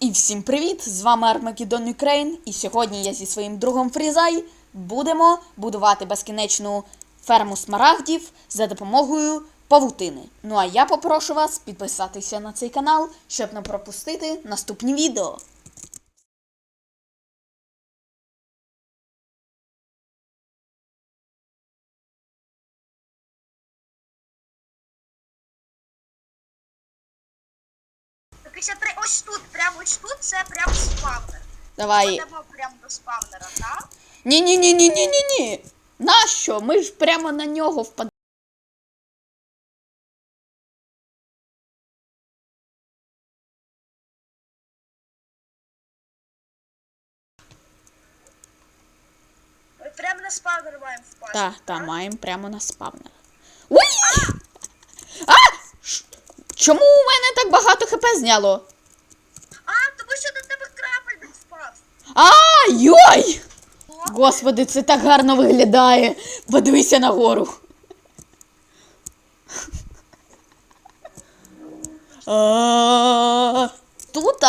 І всім привіт! З вами Армагеддон Юкрейн. І сьогодні я зі своїм другом Фрізай будемо будувати безкінечну ферму смарагдів за допомогою павутини. Ну а я попрошу вас підписатися на цей канал, щоб не пропустити наступні відео. 53, ось тут, прямо ось тут, це прям спавнер. Давай. Йдемо прямо до спавнера, так? Ні, ні, ні, ні, ні, ні, ні. Нащо? Ми ж прямо на нього впадемо. Ми прямо на спавнер маємо впасти. Так, та, маємо прямо на спавнер. Ой! А! Чому так багато хп зняло? А, тому що до тебе крапельник впав. А, йой! Господи, це так гарно виглядає. Подивися нагору. Тут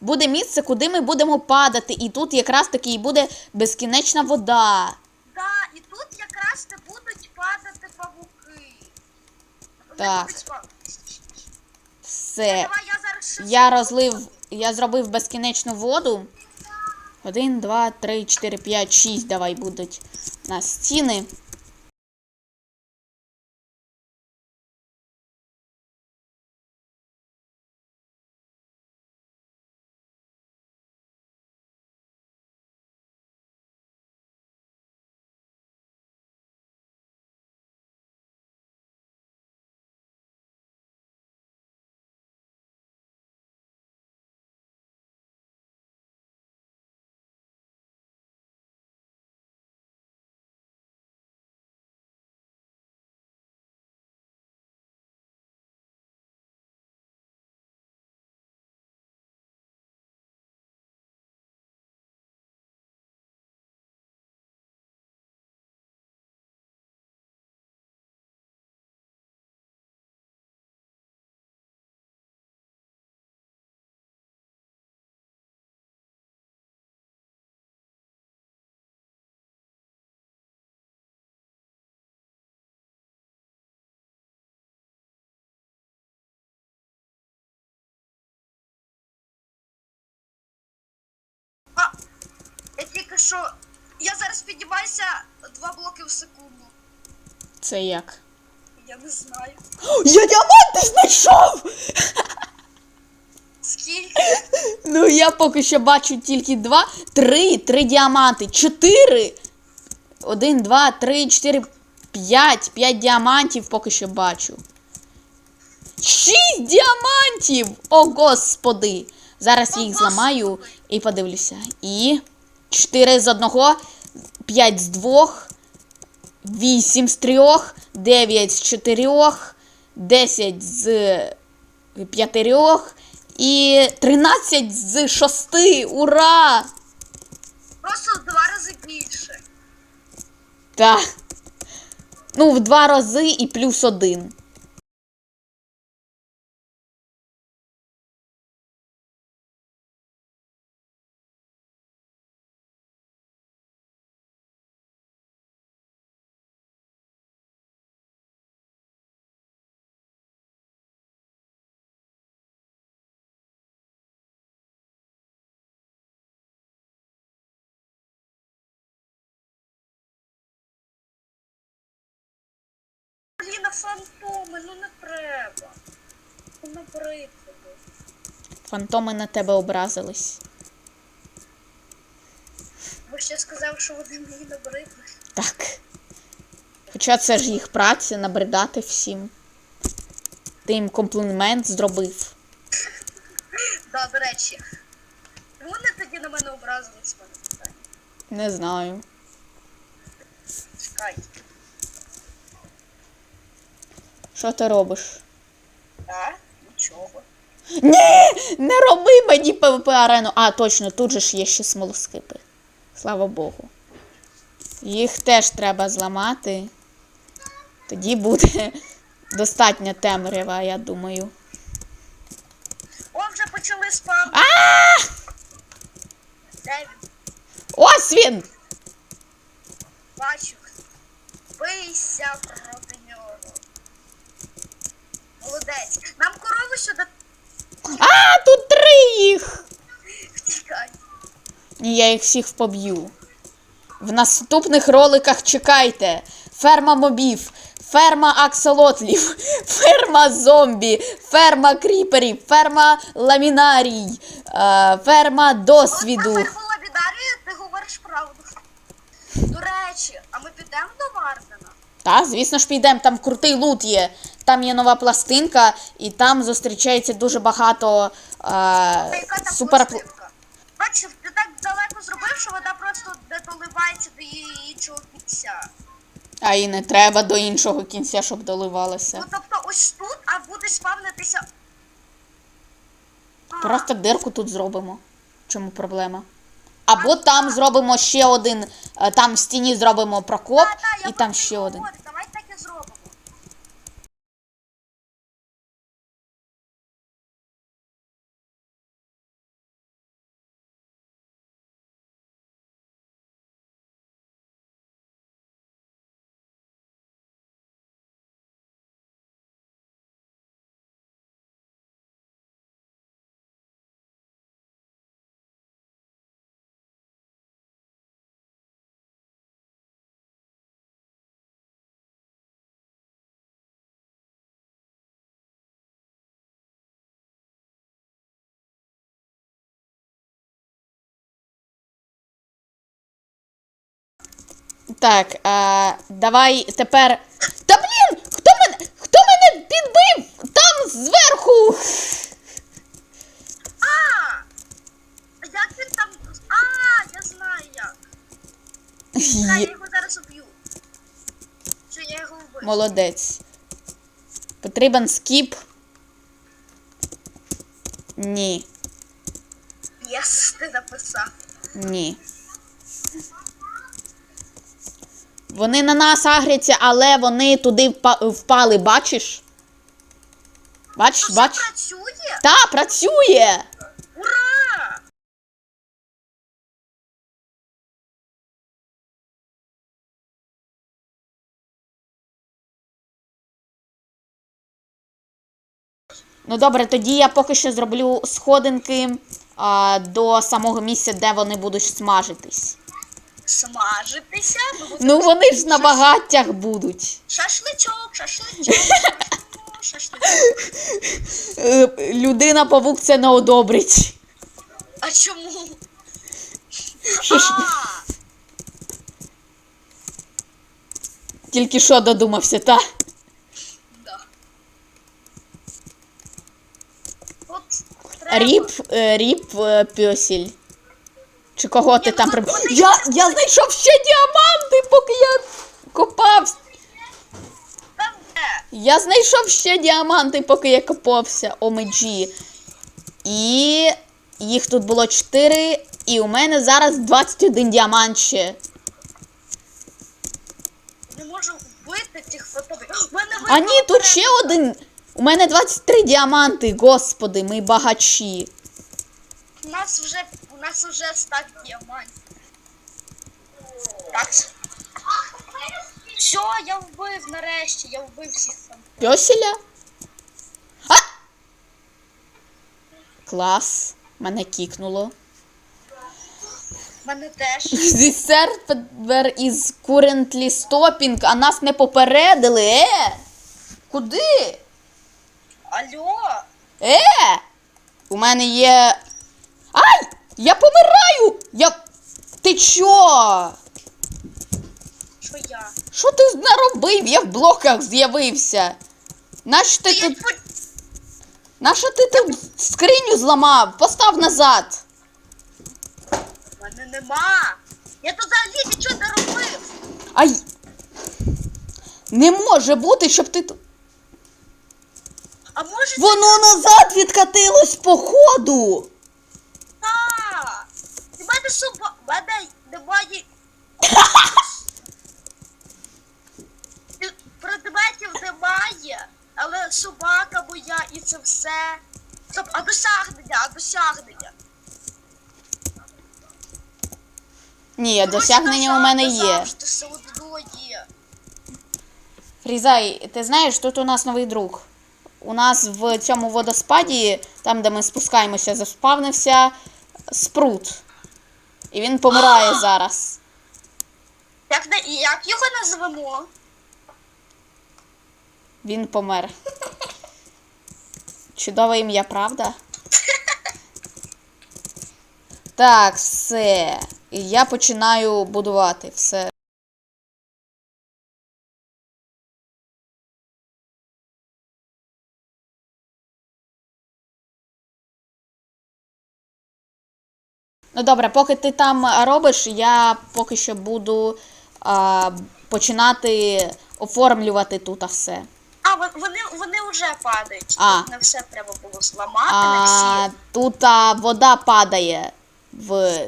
буде місце, куди ми будемо падати, і тут якраз таки і буде безкінечна вода. да, і тут якраз не будуть падати павуки. Вони Так. Все. Я розлив, я зробив безкінечну воду. Один, два, три, чотири, п'ять, шість. Давай будуть на стіни. Що. Я зараз піднімаюся два блоки в секунду. Це як? Я не знаю. Я діаманти знайшов! Скільки? Ну я поки що бачу тільки два, три, три діаманти, чотири. Один, два, три, чотири, п'ять. П'ять діамантів поки що бачу. Шість діамантів! О, господи! Зараз я їх зламаю і подивлюся. І чотири з одного, п'ять з двох, вісім з трьох, дев'ять з чотирьох, десять з п'ятирьох і 13 з 6. Ура! Просто в два рази більше. Так. Ну, в два рази і плюс один. Фантоми, ну не треба. Ну. Фантоми на тебе образились. Ви ще сказав, що вони мені набридли. Так. Хоча це ж їх праця набридати всім. Ти їм комплімент зробив. Да, до речі. Вони тоді на мене образились мене питання. Не знаю. Чекай. Що ти робиш? Так, нічого. Ні! Не роби мені ПВП арену. А, точно, тут же ж є ще смолоскипи. Слава Богу. Їх теж треба зламати. Тоді буде достатня темрява, я думаю. О, вже почали спам. А! Ось він! Бачу. Бийся проти. Молодець. Нам корову сюди А, тут три їх! втікай. Я їх всіх поб'ю. В наступних роликах чекайте. Ферма мобів, ферма аксолотлів, ферма зомбі, ферма кріперів, ферма ламінарій, е, ферма досвіду. От на ферму Лабідарію ти говориш правду. До речі, а ми підемо до Вардена? Та, звісно ж, підемо, там крутий лут є. Там є нова пластинка, і там зустрічається дуже багато е, супер. Бачив, ти так далеко зробив, що вода просто доливається до її іншого кінця. А і не треба до іншого кінця, щоб доливалося. Ну тобто ось тут, а буде спавнитися. Просто дирку тут зробимо. В Чому проблема? Або там зробимо ще один, е, там в стіні зробимо прокоп, і там ще один. Так, е, давай тепер. Та блін! Хто мене? Хто мене підбив? Там зверху! А! А Як він там. А, я знаю як. Чекай, я його зараз уб'ю. Що я його вбив? Молодець. Потрібен скіп. Ні. Єс, ти написав. Ні. Вони на нас агряться, але вони туди впа- впали, бачиш? Бачиш, бачиш? працює? Та, працює! Ура! Ну добре, тоді я поки що зроблю сходинки а, до самого місця, де вони будуть смажитись. Смажитися. ми будемо Ну вони ж на багаттях будуть. Шашличок, шашличок. Шашличок. Е, Людина павук це не одобрить. А чому? А, тільки що додумався, та? да. От треба. Ріп, е, ріп е, пьосіль. Чи кого ти там ну, Я, я знайшов ще діаманти, поки я копався. Я знайшов ще діаманти, поки я копався. Омеджі. І їх тут було 4. І у мене зараз 21 діамант ще. Не можу вбити цих фотових. А ні, тут ще один. У мене 23 діаманти, господи, ми багачі. У нас вже нас вже стак діамантів. Так. Все, я вбив нарешті, я вбив всіх сам. Пьосіля? А! Клас. Мене кікнуло. Мене теж. The server is currently stopping, а нас не попередили. Е! Куди? Алло, Е! У мене є. Ай! Я помираю! Я. Ти чо? що я? Що ти наробив? Я в блоках з'явився. Нащо ти тут. по- Нащо ти тут скриню зламав? Постав назад. Мене нема. Я тут взагалі нічого не робив. Ай. Не може бути, щоб ти тут. А може Воно назад відкатилось по ходу. У мене немає. Предметів немає, але собака моя і це все. Стоп, а досягнення, а досягнення. Ні, досягнення у мене є. Все одно є. Фрізай, ти знаєш, тут у нас новий друг. У нас в цьому водоспаді, там, де ми спускаємося, заспавнився спрут. І він помирає зараз. Як, на- як його назвемо? Він помер. Чудове ім'я, правда? Так, все. І я починаю будувати все. Ну добре, поки ти там робиш, я поки що буду а, починати оформлювати тут все. А, вони, вони вже падають. А. Тут не все треба було зламати, не А, всі. тут а, вода падає в,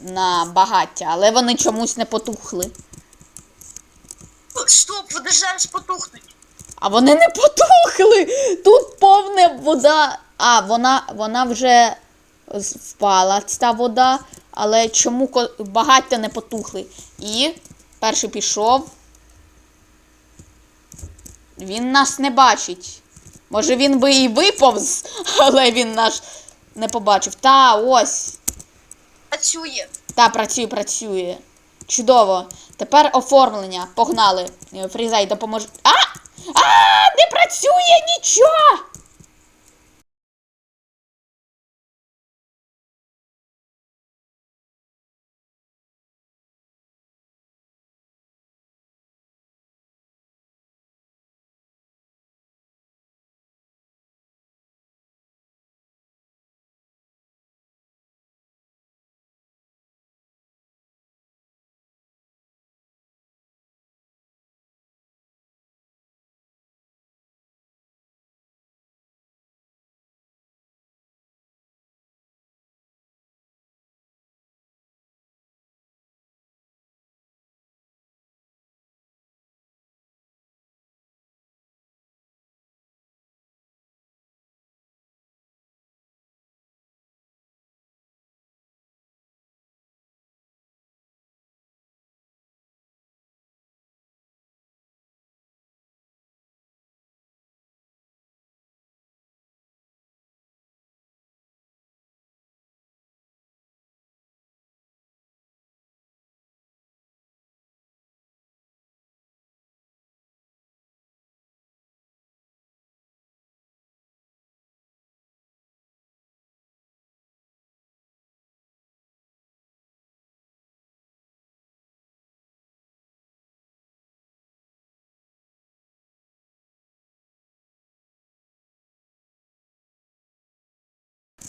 на багаття, але вони чомусь не потухли. Стоп, вони зараз потухнуть. А вони не потухли! Тут повна вода. А, вона, вона вже впала, ця вода. Але чому багаття не потухли? І перший пішов. Він нас не бачить. Може він би і виповз, але він наш не побачив. Та ось. Працює. Та, працює, працює. Чудово. Тепер оформлення. Погнали. Е, Фрізай, допомож. А! А! Не працює нічого!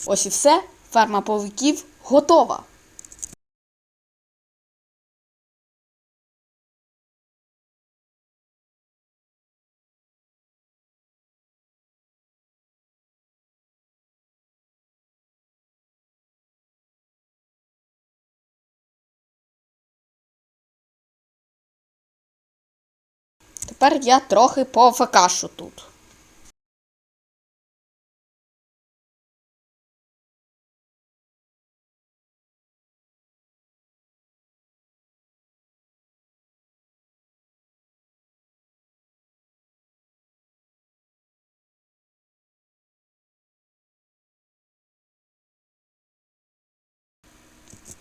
Ось і все. Ферма павуків готова. Тепер я трохи пофекашу тут.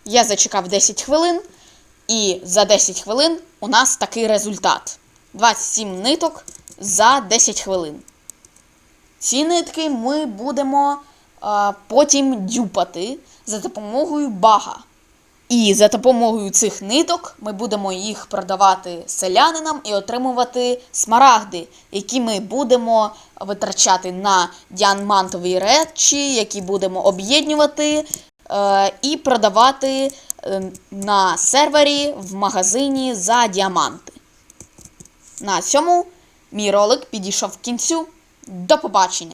Я зачекав 10 хвилин, і за 10 хвилин у нас такий результат: 27 ниток за 10 хвилин. Ці нитки ми будемо а, потім дюпати за допомогою бага. І за допомогою цих ниток ми будемо їх продавати селянинам і отримувати смарагди, які ми будемо витрачати на діамантові речі, які будемо об'єднувати і продавати е, на сервері в магазині за діаманти. На цьому мій ролик підійшов к кінцю. До побачення!